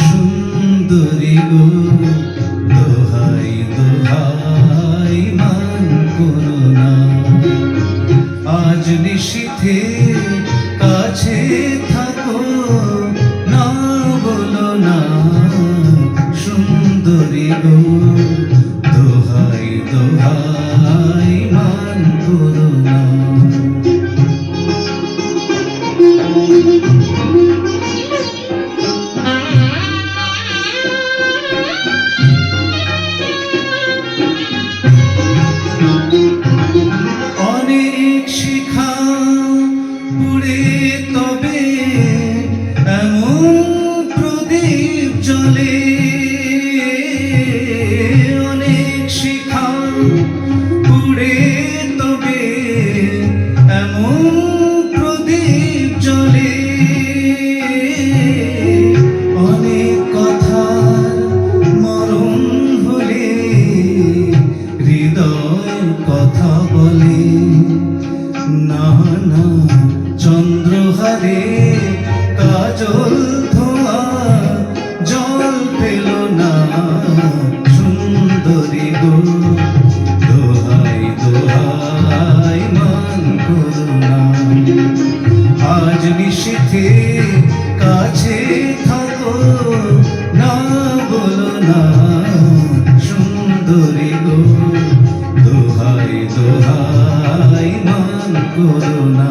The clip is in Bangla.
সুন্দরী গো দোহাই দোহাই মান করুণা আজ নিশীথে দোহাই অনেক শিখা পুড়ে তবে এমন কালে না না চন্দ্রহারে কাজল ধোয়া, জল পেল না, সুন্দরী গো, দোহাই দোহাই মান করুণা আজ নিশীথে কাছে থাকো, না বলো না, সুন্দরী করুণা